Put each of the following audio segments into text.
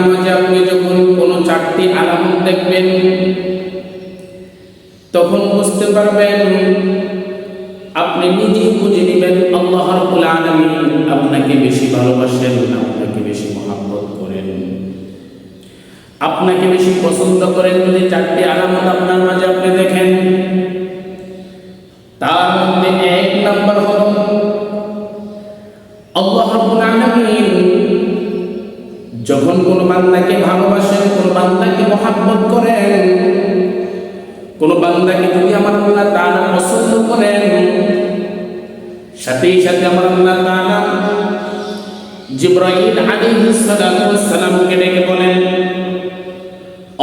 আপনি যখন কোনো চারটি দেখবেন, তখন বুঝতে পারবেন আপনি বুঝে নেবেন আল্লাহ রাব্বুল আপনাকে বেশি ভালোবাসেন, আপনাকে বেশি মহাব্বত করেন। আপনাকে বেশি পছন্দ করেন যদি চারটি আলামত আপনার মাঝে আপনি দেখেন মহাব্বত করেন। কোন বান্দাকে যদি আমার আল্লাহ তাআলা পছন্দ করেন সাথে সাথে আমার আল্লাহ তাআলা জিব্রাইল আলাইহিস সালাতু ওয়াস সালামকে ডেকে বলেন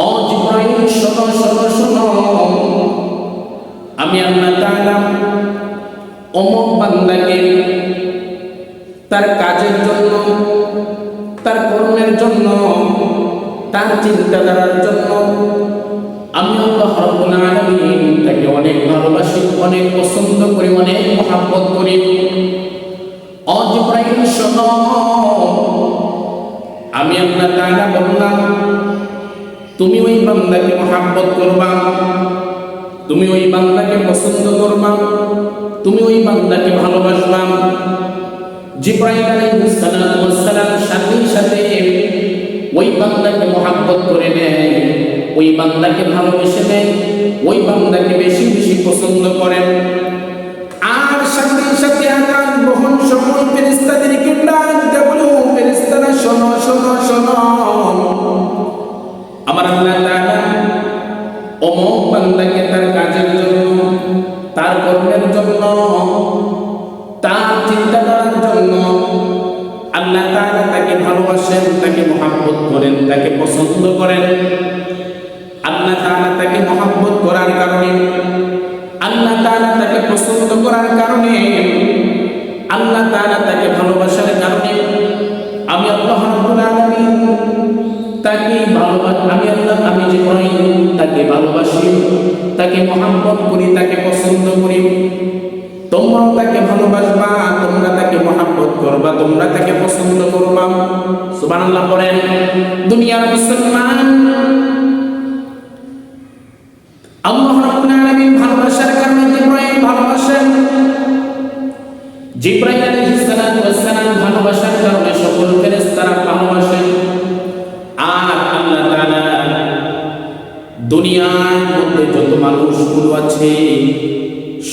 ও জিব্রাইল, শোনো শোনো শোনো। আমি আল্লাহ তাআলা অমুক বান্দাকে তার কাজের জন্য, তার কর্মের জন্য তার চিন্তাধারার জন্য আমি আল্লাহ রাব্বুল আলামিন তাকে অনেক ভালোবাসি, অনেক পছন্দ করি, অনেক মহাব্বত করি। জিব্রাইল, শোনো। আমি আল্লাহ তাআলা বললাম, তুমি ওই বান্দাকে মহাব্বত করবা, তুমি ওই বান্দাকে পছন্দ করবা, তুমি ওই বান্দাকে ভালোবাসবা। জিব্রাইল আলাইহিস সালাম সাথে সাথে ওই বান্দাকে মহাব্বত করে নেয়, ওই বান্দাকে ভালোবেসে নেয়, ওই বান্দাকে বেশি বেশি পছন্দ করেন আর সাথে সাথে আকাশ গ্রহণ সময় ফেরেশতাদেরকে ডাক ও ফেরেশতারা শোনো শোনো শোনো। আমার আল্লাহ তাআলা বান্দাকে তার কাজের জন্য, তার কর্মের জন্য, তার চিন্তাধারার জন্য আল্লাহ তাআলা তাকে ভালোবাসেন, তাকে মহাব্বত করেন, তাকে পছন্দ করেন। আল্লাহ তাআলা তাকে মহাব্বত করার কারণে, আল্লাহ তাআলা তাকে পছন্দ করার কারণে, আল্লাহ তাআলা তাকে ভালোবাসার কারণে আমি আল্লাহ রাব্বুল আলামিন তাকে ভালোবাসি আমি আল্লাহ, আমি যে তাকে ভালোবাসি, তাকে মহাব্বত করি, তাকে পছন্দ করি। তোমরাও তাকে ভালোবাসবা, তোমরা তাকে মহাব্বত করবা, তোমরা তাকে পছন্দ করবা। সুবহানাল্লাহ বলেন, দুনিয়ার মুসলমান আল্লাহ রাব্বুল ভালোবাসার কারণে জিব্রাইল ভালোবাসেন। জিব্রাইল ভালোবাসার কারণে সকল ফেরেশতারা ভালোবাসেন। আর আল্লাহ দুনিয়ার মধ্যে যত মানুষগুলো আছে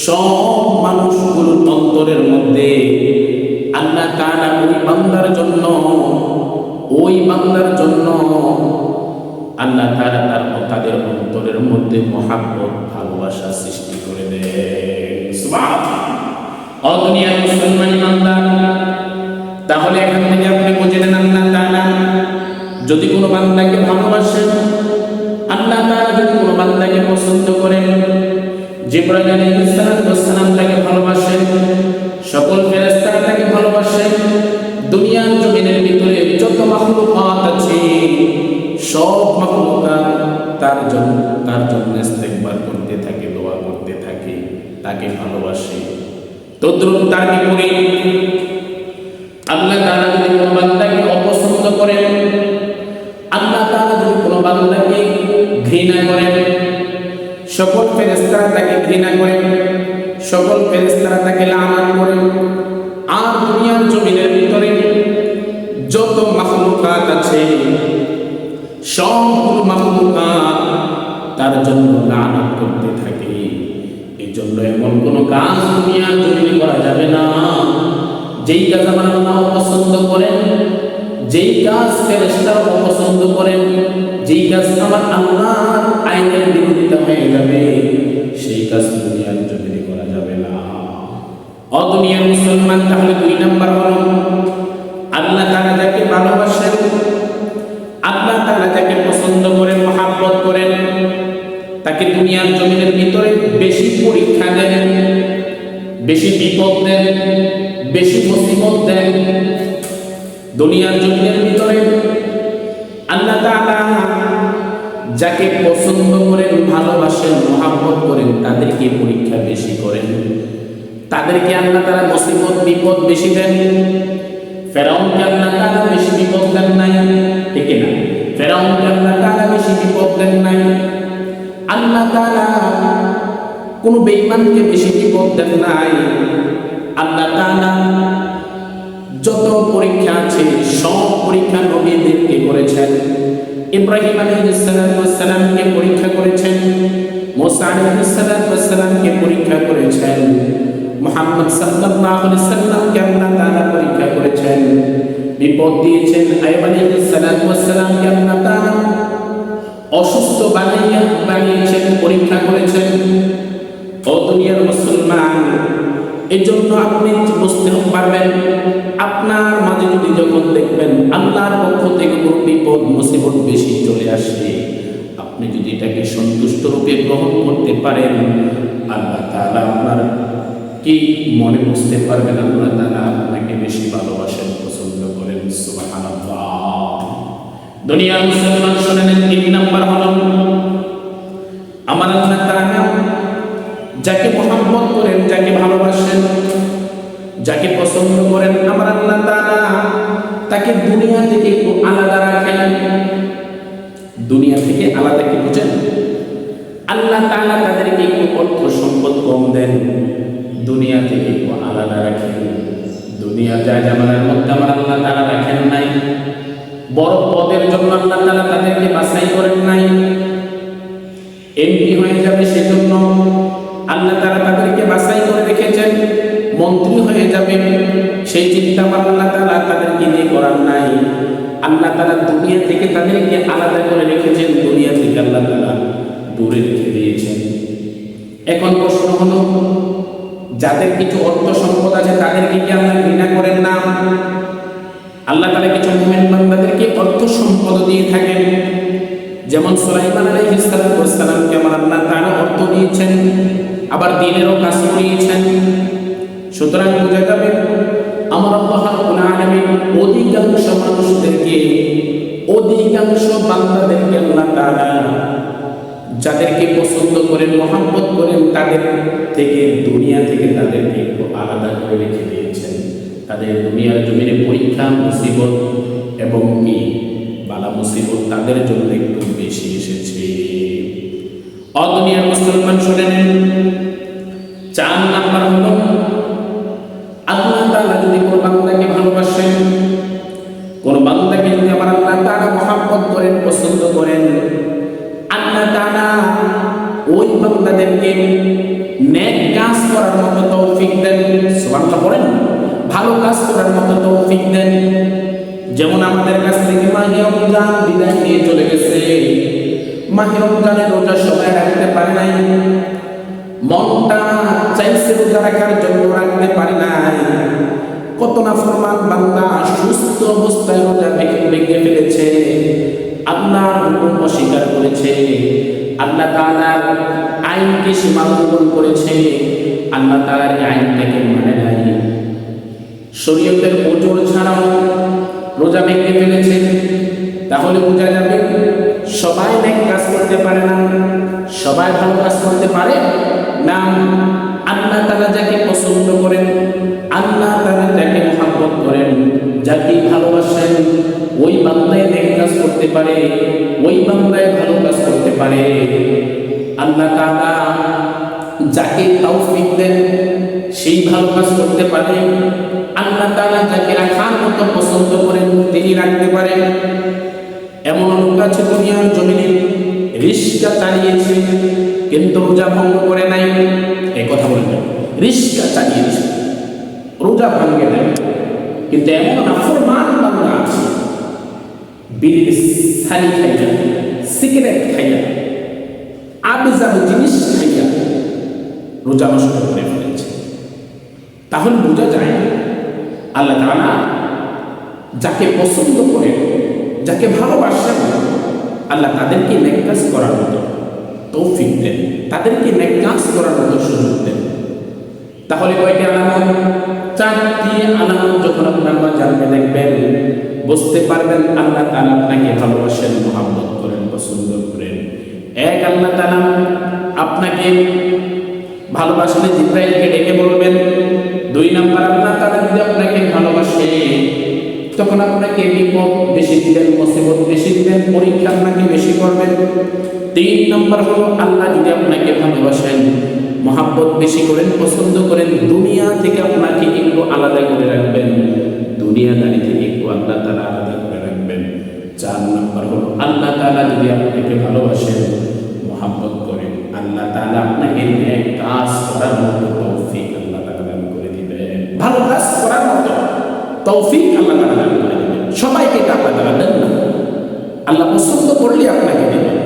সব মানুষগুলোর অন্তরের মধ্যে আল্লাহ তাআলা ওই বান্দার জন্য, ওই বান্দার জন্য আল্লাহ তারা তার তাদের অন্তরের মধ্যে মহাব্বত, ভালোবাসা সৃষ্টি করে দুনিয়ার মুসলমান তাহলে এখান থেকে আপনি বুঝে নেন আল্লাহ তাআলা, যদি কোনো বান্দাকে ভালোবাসেন, আল্লাহ তারা যদি কোনো বান্দাকে পছন্দ করেন জিব্রাইল আলাইহিস সালাম তাকে ভালোবাসেন সকল ফেরেশতারা তাকে ভালোবাসেন দুনিয়ার জমিনের ভিতরে যত মাখলুকাত আছে, সব মাখলুকাত তার জন্য তার জন্য ইস্তেগফার করতে থাকে, দোয়া করতে থাকে, তাকে ভালোবাসে। তদ্রুপ তার বিপরীত। আল্লাহ তাআলা যদি কোনো বান্দাকে অপছন্দ করেন, আল্লাহ তাআলা যদি কোনো বান্দাকে ঘৃণা করেন সকল ফেরেশতারা তাকে ঘৃণা করেন সকল ফেরেশতারা তাকে লানত করেন আর দুনিয়ার জমিনের ভিতরে যত মাখলুকাত আছে, সবগুলো মাখলুকাত তার জন্য লানত করতে থাকে। এই জন্য এমন কোনো কাজ দুনিয়ার জমিনে করা যাবে না। যেই কাজ আমার আল্লাহ পছন্দ করেন, যেই কাজ ফেরেশতারা অপছন্দ করেন, যেই কাজ আমার আল্লাহর আইনের বিরোধিতা হয়ে যাবে, সেই কাজ দুনিয়ার জমিনে করা যাবে না। মুসলমান, তাহলে দুই নাম্বার হল, আল্লাহ তারা যাকে ভালোবাসেন, আল্লাহ তারা যাকে পছন্দ করেন, মহাব্বত করেন, তাকে দুনিয়ার জমিনের ভিতরে বেশি পরীক্ষা দেন, বেশি বিপদ দেন, বেশি মুসিবত দেন। দুনিয়ার জমিনের ভিতরে আল্লাহ তাআলা যাকে পছন্দ করেন, ভালোবাসেন, মহাব্বত করেন, তাদেরকে পরীক্ষা বেশি করেন। তাদেরকে আল্লাহ তারা মুসিবত, বিপদ বেশি দেন। ফেরাউনকে আল্লাহ তাআলা বেশি বিপদ দেন নাই। ঠিক না? ফেরাউনকে আল্লাহ তাআলা বেশি বিপদ দেন নাই। আল্লাহ তাআলা কোনো বেঈমানকে বেশি বিপদ দেন নাই। আল্লাহ তাআলা যত পরীক্ষা আছে, সব পরীক্ষা নবীদেরকে করেছেন। ইব্রাহিম আলাইহিসসালামকে পরীক্ষা করেছেন, মুসা আলাইহিসসালামকে পরীক্ষা করেছেন, মুহাম্মদ সাল্লামকে আল্লাহ তাআলা পরীক্ষা করেছেন। বিপদ দিয়েছেন আইয়ুব আলাইহিসসালামকে আল্লাহ তাআলা। অসুস্থ বানাইয়া বানিয়েছেন, পরীক্ষা করেছেন। ও দুনিয়ার মুসলমান এই জন্য আপনি বুঝতে পারবেন, আপনার মাঝে যদি যখন দেখবেন আল্লাহর পক্ষ থেকে কোনো বিপদ, মুসিবত বেশি চলে আসবে আপনি যদি এটাকে সন্তুষ্ট রূপে গ্রহণ করতে পারেন, আল্লাহ তাআলা আপনার কি মনে বুঝতে পারবেন? আল্লাহ তারা আপনাকে বেশি ভালোবাসেন, পছন্দ করেন দুনিয়ার মুসলমান শোনেন, তিন নাম্বার হলো, আমার আল্লাহ ভালোবাসেন, যাকে পছন্দ করেন আমার আল্লাহ তাআলা, তাকে দুনিয়া থেকে একটু আলাদা রাখেন। দুনিয়া থেকে আলাদা কি বুঝেন? আল্লাহ তাআলা তাদেরকে একটু অর্থ সম্পদ কম দেন, দুনিয়া থেকে একটু আলাদা রাখেন। দুনিয়া যা জামানার মধ্যে আমার আল্লাহ তাআলা রাখেন নাই, বড় পদের জন্য আল্লাহ তাআলা তাদেরকে বাছাই করেন নাই। এমপি হয়ে যাবে সেজন্য আল্লাহ তারা যাবে। সেই চিন্তা আল্লাহ তারা তাদেরকে নিয়ে করার নাই। আল্লাহ তারা দুনিয়া থেকে তাদেরকে আলাদা করে রেখেছেন, দুনিয়া থেকে আল্লাহ তারা দূরে রেখে দিয়েছেন। এখন প্রশ্ন হলো, যাদের কিছু অর্থ সম্পদ আছে তাদেরকে কি আল্লাহ ঘৃণা করেন না? আল্লাহ তারা কিছু বান্দাদেরকে অর্থ সম্পদ দিয়ে থাকেন। যেমন সুলাইমান আলাইহিস সালামকে আমার আল্লাহ তাআলা অর্থ দিয়েছেন, আবার দিনেরও কাজ করিয়েছেন। সুতরাং বোঝা যাবে আমার অধিকাংশ মানুষদেরকে, অধিকাংশ বান্দাদেরকে যাদেরকে পছন্দ করেন করেন, তাদের থেকে, দুনিয়া থেকে তাদেরকে একটু আলাদা করে রেখে দিয়েছেন। তাদের দুনিয়ার জমিনে পরীক্ষা মুসিবত এবং কি? বালা মুসিবত তাদের জন্য একটু বেশি এসেছে। অদুনিয়ার মুসলমান শুনে পছন্দ করেন। আল্লাহ তাআলা ওই বান্দাদেরকে নেক কাজ করার মতো তৌফিক দেন। সুবহানাল্লাহ বলেন ভালো কাজ করার মতো তৌফিক দেন। যেমন আমাদের কাছ থেকে মাহে রমজান বিদায় নিয়ে চলে গেছে। মাহে রমজানের রোজা সবাই রাখতে পারে নাই। মনটা চাইছে রোজা রাখার জন্য রাখতে পারে নাই। কত না ফরমান বান্দা সুস্থ অবস্থায় রোজা ভেঙে ভেঙে ফেলেছে। আল্লাহর হুকুম অস্বীকার করেছে। আল্লাহ তাআলার আইনকে সীমালঙ্ঘন করেছে। আল্লাহ তাআলার আইনটাকে মানে নাই। শরীয়তের ওজোর ছাড়াও রোজা ভেঙে ফেলেছে। তাহলে বোঝা যাবে, সবাই নেক কাজ করতে পারে না। সবাই ভালো কাজ করতে পারে না। আল্লাহ তারা যাকে পছন্দ করেন, আল্লাহ তারা যাকে মহাব্বত করেন। যাকে ভালোবাসেন ওই বান্দায় নেক কাজ করতে পারে, ওই বান্দায় ভালো কাজ করতে পারে। আল্লাহ তাআলা যাকে তৌফিক দেন, সেই ভালো কাজ করতে পারে। আল্লাহ তাআলা যাকে রাখার মতো পছন্দ করেন, তিনি রাখতে পারেন। এমন লোক দুনিয়ার জমিনে, রিস্কা চালিয়েছে, কিন্তু রোজা ভঙ্গ করে নাই। এই কথা বলবেন, রিস্কা চালিয়েছে, রোজা ভাঙ্গে নাই। কিন্তু এমন আফরমান বিড়ির সারি খাইয়া, সিগারেট খাইয়া আবেজাবে জিনিস খাইয়া রোজা নষ্ট করে ফেলেছে। তাহলে বোঝা যায় আল্লাহ তাআলা যাকে পছন্দ করে, যাকে ভালোবাসেন আল্লাহ তাদেরকে নেক কাজ করার মতো তৌফিক দেন, তাদেরকে নেক কাজ করার মতো সুযোগ দেন। তাহলে কয়টি আলামত? চারটি আলামত যখন আপনারা জানতে দেখবেন বুঝতে পারবেন আল্লাহ তালা আপনাকে ভালোবাসেন, মহাব্বত করেন, পছন্দ করেন। এক আল্লাহ তালা আপনাকে ভালোবাসলে জিব্রাইলকে ডেকে বলবেন, দুই নাম্বার আল্লাহ তালা যদি তখন আপনাকে বিপদ বেশি দিবেন, মুসিবত বেশি দিবেন, পরীক্ষা আপনাকে বেশি করবেন। তিন নম্বর হলো আল্লাহ যদি আপনাকে ভালোবাসেন, মহাব্বত বেশি করেন, পছন্দ করেন, দুনিয়া থেকে আপনাকে একটু আলাদা করে রাখবেন। দুনিয়াদারি থেকে একটু আল্লাহ তালা আলাদা করে রাখবেন। চার নম্বর হলো আল্লাহ তালা যদি আপনাকে ভালোবাসেন, মহাব্বত করেন, আল্লাহ তালা আপনাকে কাজ করার মতো আল্লাহ করে দিবেন। ভালো কাজ করার মতো তৌফিক আল্লাহ সবাইকে এটা আল্লাহ দেন না। আল্লাহ পছন্দ করলে আপনাকে দেবেন।